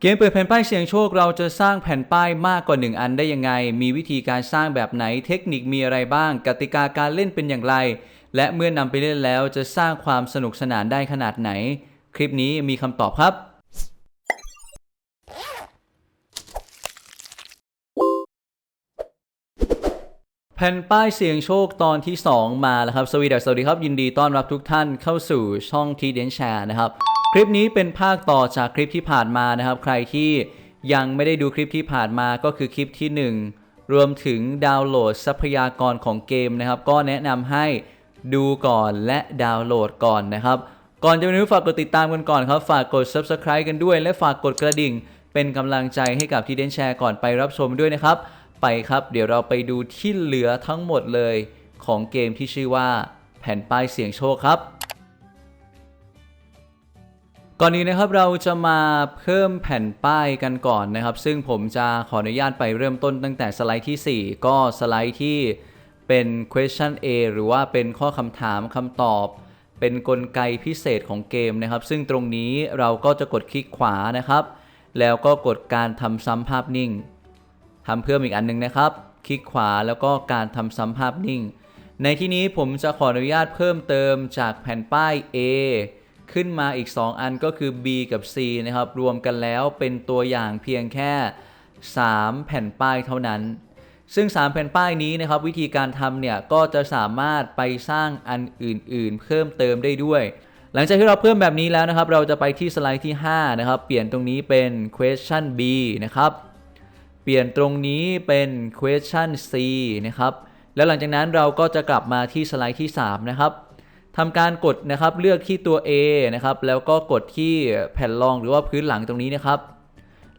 เกมเปิดแผ่นป้ายเสียงโชคเราจะสร้างแผ่นป้ายมากกว่า 1 อันได้ยังไง มีวิธีการสร้างแบบไหน เทคนิคมีอะไรบ้าง กติกาการเล่นเป็นอย่างไร และเมื่อนำไปเล่นแล้วจะสร้างความสนุกสนานได้ขนาดไหน คลิปนี้มีคำตอบครับ แผ่นป้ายเสียงโชคตอนที่ 2 มาแล้วครับ สวีดัสสวัสดีครับ ยินดีต้อนรับทุกท่านเข้าสู่ช่องทีเดนแชร์นะครับ ลิปนี้เป็นภาคต่อจากคลิปที่ผ่านมานะครับ ใครที่ยังไม่ได้ดูคลิปที่ผ่านมาก็คือคลิปที่ 1 รวมถึงดาวน์โหลดทรัพยากรของเกมนะครับ ก็แนะนำให้ดูก่อนและดาวน์โหลดก่อนนะครับ ก่อนจะไปดูฝากกดติดตามกันก่อนครับ ฝากกด subscribe กันด้วย และฝากกดกระดิ่ง เป็นกำลังใจให้กับที่เดนแชร์ก่อนไปรับชมด้วยนะครับ ไปครับ เดี๋ยวเราไปดูที่เหลือทั้งหมดเลย ของเกมที่ชื่อว่า แผ่นป้ายเสียงโชคครับ ก่อนนี้นะครับเราจะมาเพิ่มแผ่นป้ายกันก่อนนะครับ ซึ่งผมจะขออนุญาตไปเริ่มต้นตั้งแต่สไลด์ที่ 4 ก็สไลด์ที่เป็น question A หรือว่าเป็นข้อคำถามคำตอบ เป็นนกลไกพิเศษของเกมนะครับ ซึ่งตรงนี้เราก็จะกดคลิกขวานะครับ แล้วก็กดการทำซ้ำภาพนิ่งทำเพิ่มอีกอันหนึงนะครับ คลิกขวาแล้วก็การทำซ้ำภาพนิ่ง ในที่นี้ผมจะขออนุญาตเพิ่มเติมจากแผ่นป้าย A ขึ้นมาอีก 2 อันก็คือ B กับ C นะครับรวมกันแล้วเป็นตัวอย่างเพียงแค่ 3 แผ่นป้ายเท่านั้น ซึ่ง 3 แผ่นป้ายนี้นะครับวิธีการทำเนี่ยก็จะสามารถไปสร้างอันอื่น ๆ เพิ่มเติมได้ด้วย หลังจากที่เราเพิ่มแบบนี้แล้วนะครับ เราจะไปที่สไลด์ที่ 5 นะครับ เปลี่ยนตรงนี้เป็น question B นะครับเปลี่ยนตรงนี้เป็น question C นะครับแล้วหลังจากนั้นเราก็จะกลับมาที่สไลด์ที่ 3 นะครับ ทำการกดนะครับเลือกที่ตัว A นะครับแล้วก็กดที่แผ่นรองหรือว่าพื้นหลังตรงนี้นะครับ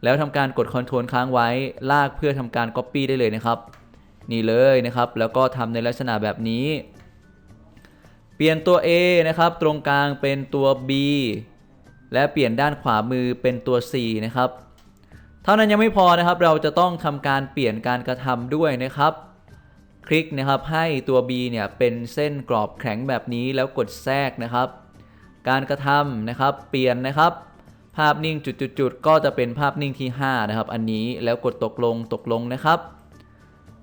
แล้วทำการกด Ctrl ค้างไว้ลากเพื่อทำการ Copy ได้เลยนะครับ นี่เลยนะครับ แล้วก็ทำในลักษณะแบบนี้ เปลี่ยนตัว A นะครับ ตรงกลางเป็นตัว B และเปลี่ยนด้านขวามือเป็นตัว C นะครับ เท่านั้นยังไม่พอนะครับ เราจะต้องทำการเปลี่ยนการกระทำด้วยนะครับ คลิกนะครับให้ตัว B เนี่ยเป็นเส้นกรอบแข็งแบบนี้แล้วกดแทรกนะครับ การกระทำนะครับเปลี่ยนนะครับ ภาพนิ่งจุดๆก็จะเป็นภาพนิ่งที่ 5 นะครับ อันนี้แล้วกดตกลงตกลงนะครับ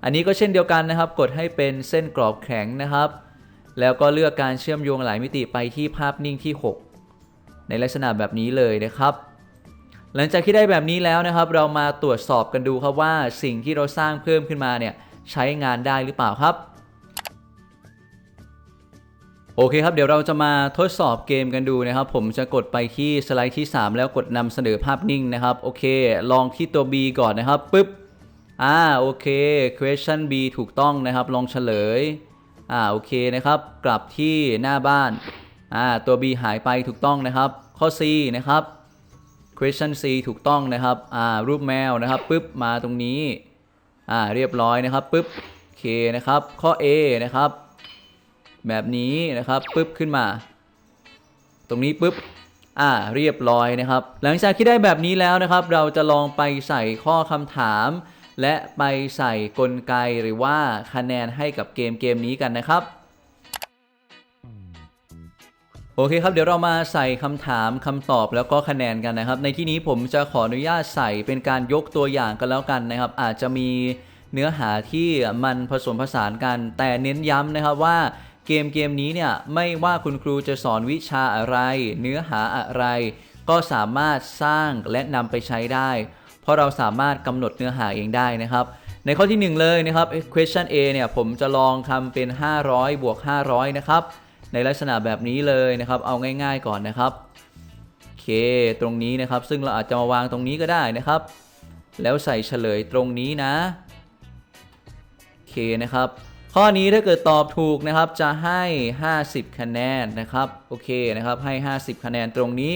อันนี้ก็เช่นเดียวกันนะครับ กดให้เป็นเส้นกรอบแข็งนะครับ แล้วก็เลือกการเชื่อมโยงหลายมิติไปที่ภาพนิ่งที่ 6 ในลักษณะแบบนี้เลยนะครับหลังจากที่ได้แบบนี้แล้วนะครับ เรามาตรวจสอบกันดูครับว่าสิ่งที่เราสร้างเพิ่มขึ้นมาเนี่ย ใช้งานได้หรือเปล่าครับโอเคครับ เดี๋ยวเราจะมาทดสอบเกมกันดูนะครับ ผมจะกดไปที่สไลด์ที่ 3 แล้วกดนำเสนอภาพนิ่งนะครับ โอเค ลองที่ตัว B ก่อนนะครับปึ๊บอ่าโอเค question B ถูกต้องนะครับ ลองเฉลยอ่าโอเคนะครับ กลับที่หน้าบ้านอ่าตัว B หายไปถูกต้องนะครับ ข้อ C นะครับ question C ถูกต้องนะครับอ่ารูปแมวนะครับปึ๊บมาตรงนี้ อ่าเรียบร้อยนะครับปึ๊บโอเคนะครับ ข้อ A นะครับ แบบนี้นะครับปึ๊บขึ้นมา ตรงนี้ปึ๊บอ่าเรียบร้อยนะครับ หลังจากที่ได้แบบนี้แล้วนะครับ เราจะลองไปใส่ข้อคำถาม และไปใส่กลไกหรือว่าคะแนนให้กับเกมเกมนี้กันนะครับ โอเคครับเดี๋ยวเรามาใส่คำถามคำตอบแล้วก็คะแนนกันนะครับ ในที่นี้ผมจะขออนุญาตใส่เป็นการยกตัวอย่างกันแล้วกันนะครับ อาจจะมีเนื้อหาที่มันผสมผสานกัน แต่เน้นย้ำนะครับว่าเกมเกมนี้เนี่ยไม่ว่าคุณครูจะสอนวิชาอะไร เนื้อหาอะไร ก็สามารถสร้างและนำไปใช้ได้ เพราะเราสามารถกำหนดเนื้อหาเองได้นะครับในข้อที่ 1 เลยนะครับ question A เนี่ยผมจะลองทำเป็น 500 บวก 500 นะครับ ในลักษณะแบบนี้เลยนะครับ เอาง่ายๆก่อนนะครับโอเคตรงนี้นะครับ ซึ่งเราอาจจะมาวางตรงนี้ก็ได้นะครับ แล้วใส่เฉลยตรงนี้นะโอเคนะครับ ข้อนี้ถ้าเกิดตอบถูกนะครับจะให้ 50 คะแนนนะครับโอเคนะครับให้ 50 คะแนนตรงนี้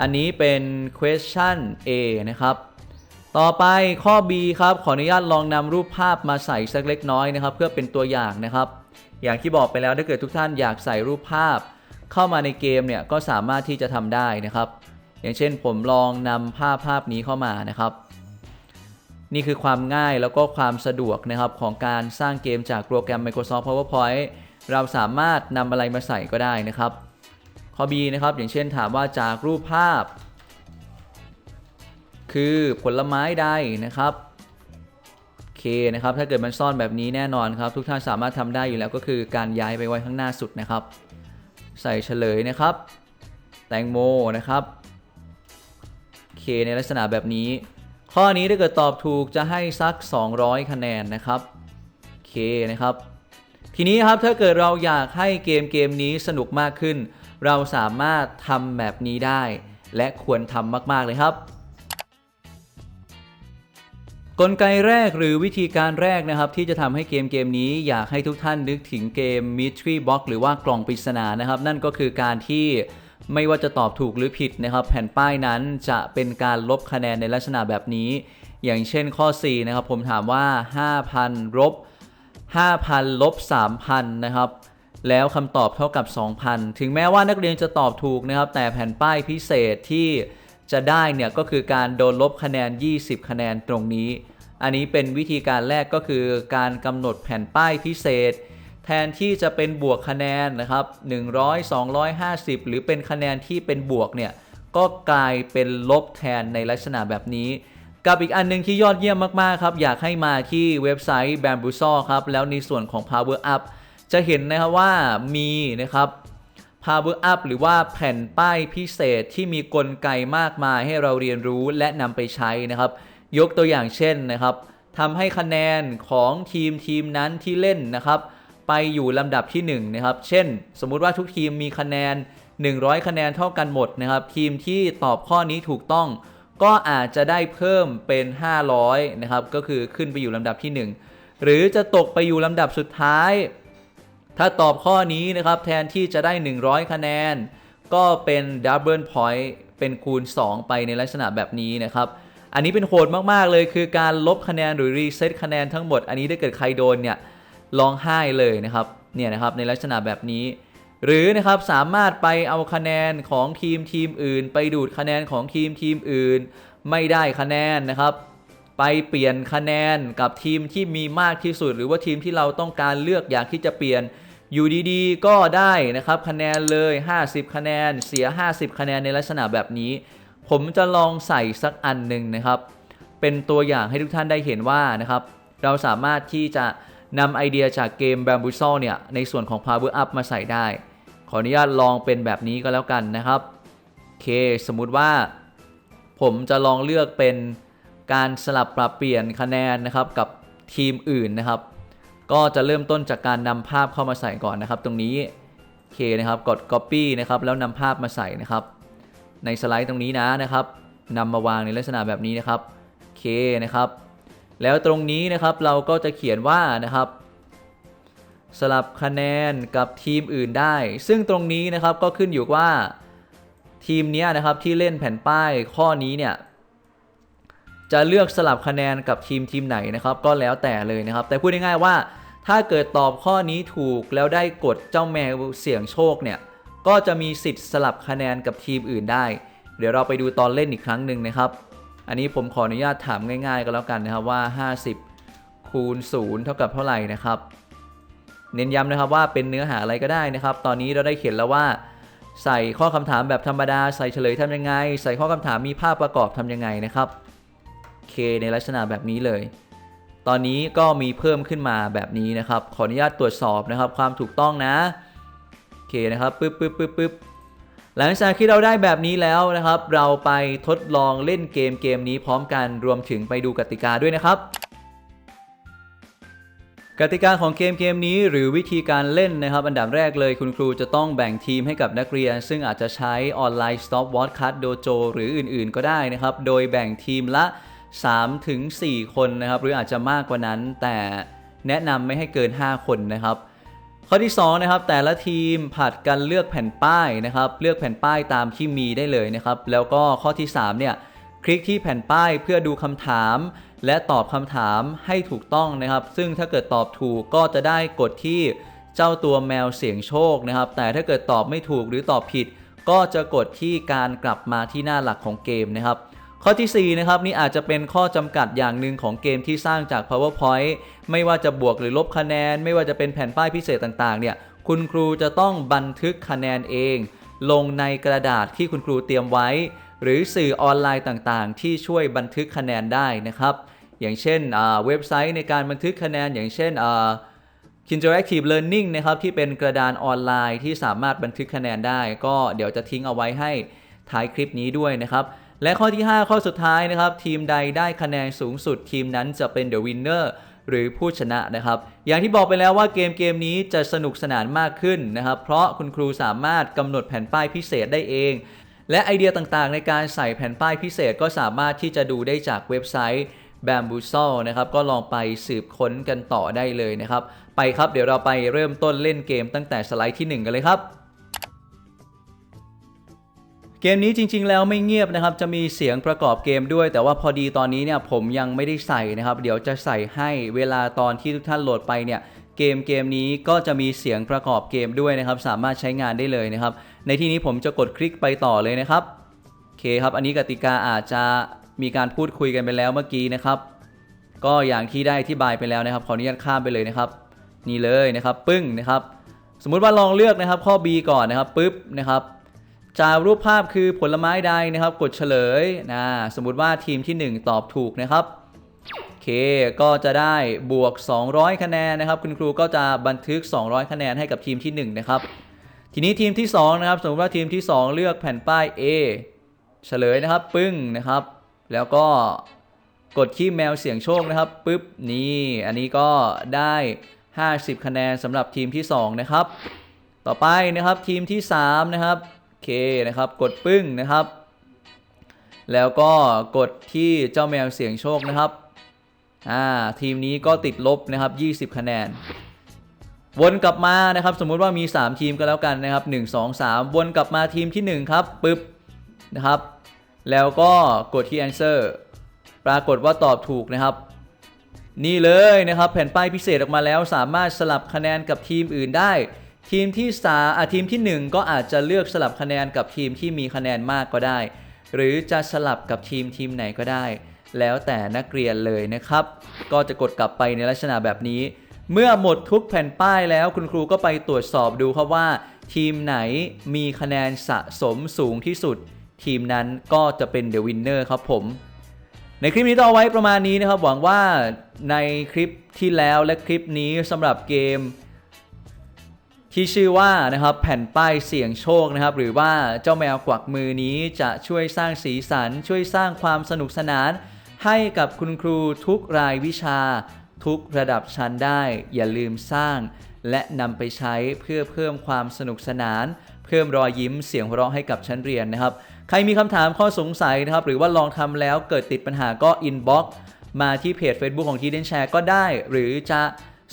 อันนี้เป็น question A นะครับต่อไปข้อ B ครับ ขออนุญาตลองนำรูปภาพมาใส่สักเล็กน้อยนะครับ เพื่อเป็นตัวอย่างนะครับ อย่างที่บอกไปแล้วถ้าเกิดทุกท่านอยากใส่รูปภาพ เข้ามาในเกมเนี่ยก็สามารถที่จะทำได้นะครับ อย่างเช่นผมลองนำภาพภาพนี้เข้ามานะครับ นี่คือความง่ายแล้วก็ความสะดวกนะครับของการสร้างเกมจากโปรแกรม Microsoft PowerPoint เราสามารถนำอะไรมาใส่ก็ได้นะครับข้อ B นะครับ อย่างเช่นถามว่าจากรูปภาพ คือผลไม้ใดนะครับ โอเคนะครับถ้าเกิดมันซ่อนแบบนี้แน่นอนครับ ทุกท่านสามารถทำได้อยู่แล้วก็คือการย้ายไปไว้ข้างหน้าสุดนะครับ ใส่เฉลยนะครับ แตงโมนะครับโอเคในลักษณะแบบนี้ ข้อนี้ถ้าเกิดตอบถูกจะให้สัก 200 คะแนนนะครับโอเคนะครับทีนี้ครับถ้าเกิดเราอยากให้เกมเกมนี้สนุกมากขึ้น เราสามารถทำแบบนี้ได้ และควรทำมาก ๆ เลยครับ กลไกแรกหรือวิธีการแรกนะครับ ที่จะทำให้เกมเกมนี้อยากให้ทุกท่านนึกถึงเกม Mystery Box หรือว่ากล่องปริศนานะครับ นั่นก็คือการที่ไม่ว่าจะตอบถูกหรือผิดนะครับ แผ่นป้ายนั้นจะเป็นการลบคะแนนในลักษณะแบบนี้ อย่างเช่นข้อ 4 นะครับ ผมถามว่า 5,000ลบ5,000ลบ3,000นะครับแล้วคำตอบเท่ากับ 2,000 ถึงแม้ว่านักเรียนจะตอบถูกนะครับ แต่แผ่นป้ายพิเศษที่ จะได้เนี่ยก็คือการโดนลบคะแนน 20 คะแนนตรงนี้ อันนี้เป็นวิธีการแรกก็คือการกำหนดแผ่นป้ายพิเศษ แทนที่จะเป็นบวกคะแนนนะครับ100 250 หรือเป็นคะแนนที่เป็นบวกเนี่ยก็กลายเป็นลบแทนในลักษณะแบบนี้ กับอีกอันหนึงที่ยอดเยี่ยมมากๆครับอยากให้มาที่เว็บไซต์ Bamboozle ครับแล้วในส่วนของ Power Up จะเห็นนะครับว่ามีนะครับ Power Up หรือว่าแผ่นป้ายพิเศษที่มีกลไกมากมายให้เราเรียนรู้และนำไปใช้นะครับ ยกตัวอย่างเช่นนะครับทำให้คะแนนของทีมทีมนั้นที่เล่นนะครับ ไปอยู่ลำดับที่1นะครับ เช่น สมมุติว่าทุกทีมมีคะแนน 100 คะแนนเท่ากันหมดนะครับ ทีมที่ตอบข้อนี้ถูกต้อง ก็อาจจะได้เพิ่มเป็น 500นะครับ ก็คือขึ้นไปอยู่ลำดับที่ 1 หรือจะตกไปอยู่ลำดับสุดท้าย ถ้าตอบข้อนี้นะครับแทนที่จะได้ 100 คะแนน ก็เป็น Double Point เป็นคูณ 2 ไปในลักษณะแบบนี้นะครับ อันนี้เป็นโหดมาก ๆ เลยคือการลบคะแนนหรือรีเซ็ตคะแนนทั้งหมด อันนี้ถ้าเกิดใครโดนเนี่ยร้องไห้เลยนะครับเนี่ยนะครับในลักษณะแบบนี้ หรือนะครับสามารถไปเอาคะแนนของทีมทีมอื่น ไปดูดคะแนนของทีมทีมอื่น ไม่ได้คะแนนนะครับ ไปเปลี่ยนคะแนนกับทีมที่มีมากที่สุด หรือว่าทีมที่เราต้องการเลือกอยากที่จะเปลี่ยนอยู่ดีๆ ก็ได้นะครับคะแนนเลย 50 คะแนน เสีย 50 คะแนนในลักษณะแบบนี้ ผมจะลองใส่สักอันหนึ่งนะครับ เป็นตัวอย่างให้ทุกท่านได้เห็นว่านะครับ เราสามารถที่จะนำไอเดียจากเกม Bamboozle เนี่ย ในส่วนของ Power Up มาใส่ได้ ขออนุญาตลองเป็นแบบนี้ก็แล้วกันนะครับโอเค สมมุติว่า ผมจะลองเลือกเป็น การสลับปรับเปลี่ยนคะแนนนะครับกับทีมอื่นนะครับ ก็จะเริ่มต้นจากการนำภาพเข้ามาใส่ก่อนนะครับ ตรงนี้โอเคนะครับกด Copy นะครับแล้วนำภาพมาใส่นะครับ ในสไลด์ตรงนี้นะนะครับนำมาวางในลักษณะแบบนี้นะครับโอเคนะครับ แล้วตรงนี้นะครับเราก็จะเขียนว่านะครับ สลับคะแนนกับทีมอื่นได้ ซึ่งตรงนี้นะครับก็ขึ้นอยู่ว่าทีมเนี้ยนะครับที่เล่นแผ่นป้ายข้อนี้เนี่ย จะเลือกสลับคะแนนกับทีมทีมไหนนะครับก็แล้วแต่เลยนะครับ แต่พูดง่ายๆว่า ถ้าเกิดตอบข้อนี้ถูกแล้วได้กดเจ้าแมวเสี่ยงโชคเนี่ยก็จะมีสิทธิ์สลับคะแนนกับทีมอื่นได้ เดี๋ยวเราไปดูตอนเล่นอีกครั้งหนึ่งนะครับ อันนี้ผมขออนุญาตถามง่าย ๆ ก็แล้วกันนะครับว่า 50 คูณ 0 เท่ากับเท่าไหร่นะครับ เน้นย้ำนะครับว่าเป็นเนื้อหาอะไรก็ได้นะครับ ตอนนี้เราได้เขียนแล้วว่า ใส่ข้อคำถามแบบธรรมดา ใส่เฉลยทำยังไง ใส่ข้อคำถามมีภาพประกอบทำยังไงนะครับ โอเคในลักษณะแบบนี้เลย ตอนนี้ก็มีเพิ่มขึ้นมาแบบนี้นะครับ ขออนุญาตตรวจสอบนะครับ ความถูกต้องนะโอเคนะครับปึ๊บปึ๊บปึ๊บปึ๊บหลังจากที่เราได้แบบนี้แล้วนะครับ เราไปทดลองเล่นเกมเกมนี้พร้อมกันรวมถึงไปดูกติกาด้วยนะครับกติกาของเกมเกมนี้หรือวิธีการเล่นนะครับ อันดับแรกเลยคุณครูจะต้องแบ่งทีมให้กับนักเรียน ซึ่งอาจจะใช้ออนไลน์ Stop Watch Card Dojo หรืออื่นๆ ก็ได้นะครับ โดยแบ่งทีมละ 3ถึง4คนนะครับ หรืออาจจะมากกว่านั้น แต่แนะนำไม่ให้เกิน 5 คนนะครับ ข้อที่2นะครับแต่ละทีมผัดกันเลือกแผ่นป้ายนะครับ เลือกแผ่นป้ายตามที่มีได้เลยนะครับ แล้วก็ข้อที่3เนี่ยคลิกที่แผ่นป้ายเพื่อดูคำถาม และตอบคำถามให้ถูกต้องนะครับ ซึ่งถ้าเกิดตอบถูกก็จะได้กดที่เจ้าตัวแมวเสียงโชคนะครับ แต่ถ้าเกิดตอบไม่ถูกหรือตอบผิด ก็จะกดที่การกลับมาที่หน้าหลักของเกมนะครับ ข้อที่4นะครับนี่อาจจะเป็นข้อจำกัดอย่างหนึ่งของเกมที่สร้างจาก PowerPoint ไม่ว่าจะบวกหรือลบคะแนน ไม่ว่าจะเป็นแผ่นป้ายพิเศษต่างๆเนี่ยคุณครูจะต้องบันทึกคะแนนเอง ลงในกระดาษที่คุณครูเตรียมไว้ หรือสื่อออนไลน์ต่างๆ ที่ช่วยบันทึกคะแนนได้นะครับอย่างเช่นอ่าเว็บไซต์ในการบันทึกคะแนน อย่างเช่นอ่า Interactive Learning นะครับที่เป็นกระดานออนไลน์ที่สามารถบันทึกคะแนนได้ ก็เดี๋ยวจะทิ้งเอาไว้ให้ท้ายคลิปนี้ด้วยนะครับ และข้อที่ 5 ข้อสุดท้ายนะครับ ทีมใดได้คะแนนสูงสุดทีมนั้นจะเป็น The Winner หรือผู้ชนะนะครับ อย่างที่บอกไปแล้วว่าเกมเกมนี้จะสนุกสนานมากขึ้นนะครับ เพราะคุณครูสามารถกำหนดแผ่นป้ายพิเศษได้เอง และไอเดียต่างๆ ในการใส่แผ่นป้ายพิเศษก็สามารถที่จะดูได้จากเว็บไซต์ b a m b o o z l นะครับ ก็ลองไปสืบค้นกันต่อได้เลยนะครับ ไปครับเดี๋ยวเราไปเริ่มต้นเล่นเกมตั้งแต่สไลด์ที่ 1 กันเลยครับ เกมนี้จริง ๆ แล้วไม่เงียบนะครับจะมีเสียงประกอบเกมด้วย แต่ว่าพอดีตอนนี้เนี่ยผมยังไม่ได้ใส่นะครับ เดี๋ยวจะใส่ให้เวลาตอนที่ทุกท่านโหลดไปเนี่ยเกมเกมนี้ก็จะมีเสียงประกอบเกมด้วยนะครับ สามารถใช้งานได้เลยนะครับ ในที่นี้ผมจะกดคลิกไปต่อเลยนะครับโอเคครับอันนี้กติกาอาจจะมีการพูดคุยกันไปแล้วเมื่อกี้นะครับ ก็อย่างที่ได้อธิบายไปแล้วนะครับ ขออนุญาตข้ามไปเลยนะครับ นี่เลยนะครับ ปึ้งนะครับ สมมุติว่าลองเลือกนะครับ ข้อ B ก่อนนะครับปึ๊บนะครับ จากรูปภาพคือผลไม้ใดนะครับ กดเฉลยนะสมมุติว่าทีมที่ 1 ตอบถูกนะครับโอเคก็จะได้บวก 200 คะแนนนะครับ คุณครูก็จะบันทึก 200 คะแนนให้กับทีมที่ 1 นะครับ ทีนี้ทีมที่ 2 นะครับ สมมติว่าทีมที่ 2 เลือกแผ่นป้าย A เฉลยนะครับ ปึ้งนะครับ แล้วก็กดขี้แมวเสียงโชคนะครับปึ๊บนี่อันนี้ก็ได้ 50 คะแนนสำหรับทีมที่ 2 นะครับ ต่อไปนะครับทีมที่ 3 นะครับ เคนะครับ กดปึ้งนะครับ แล้วก็กดที่เจ้าแมวเสียงโชคนะครับอ่าทีมนี้ก็ติดลบนะครับ 20 คะแนน วนกลับมานะครับ สมมุติว่ามี 3 ทีมก็แล้วกันนะครับ 1 2 3 วนกลับมาทีมที่ 1 ครับปึ๊บนะครับ แล้วก็กดที่ answer ปรากฏว่าตอบถูกนะครับ นี่เลยนะครับ แผ่นป้ายพิเศษออกมาแล้ว สามารถสลับคะแนนกับทีมอื่นได้ ทีมที่สาอะทีมที่ 1 ก็อาจจะเลือกสลับคะแนนกับทีมที่มีคะแนนมากก็ได้ หรือจะสลับกับทีมทีมไหนก็ได้ แล้วแต่นักเรียนเลยนะครับ ก็จะกดกลับไปในลักษณะแบบนี้ เมื่อหมดทุกแผ่นป้ายแล้วคุณครูก็ไปตรวจสอบดูครับว่า ทีมไหนมีคะแนนสะสมสูงที่สุด ทีมนั้นก็จะเป็นเดอะวินเนอร์ครับผมในคลิปนี้ต้องเอาไว้ประมาณนี้นะครับ หวังว่าในคลิปที่แล้วและคลิปนี้สำหรับเกม ที่ชื่อว่านะครับแผ่นป้ายเสี่ยงโชคนะครับหรือว่าเจ้าแมวกวักมือนี้จะช่วยสร้างสีสัน ช่วยสร้างความสนุกสนาน ให้กับคุณครูทุกรายวิชา ทุกระดับชั้นได้ อย่าลืมสร้าง และนำไปใช้เพื่อเพิ่มความสนุกสนาน เพิ่มรอยยิ้มเสียงหัวเราะให้กับชั้นเรียนนะครับ ใครมีคำถามข้อสงสัยนะครับหรือว่าลองทำแล้วเกิดติดปัญหาก็อินบ็อกซ์มาที่เพจ Facebook ของทีเดนแชร์ก็ได้ หรือจะ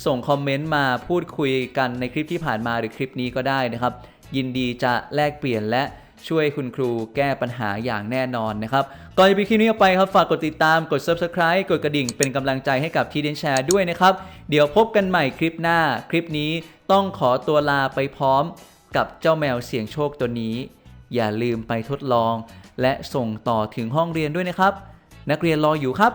ส่งคอมเมนต์มาพูดคุยกันในคลิปที่ผ่านมาหรือคลิปนี้ก็ได้นะครับ ยินดีจะแลกเปลี่ยนและช่วยคุณครูแก้ปัญหาอย่างแน่นอนนะครับ ก่อนจะไปคลิปนี้ออกไปครับ ฝากกดติดตามกด Subscribe กดกระดิ่งเป็นกำลังใจให้กับทีเดนแชร์ด้วยนะครับ เดี๋ยวพบกันใหม่คลิปหน้า คลิปนี้ต้องขอตัวลาไปพร้อม กับเจ้าแมวเสียงโชคตัวนี้ อย่าลืมไปทดลอง และส่งต่อถึงห้องเรียนด้วยนะครับ นักเรียนรออยู่ครับ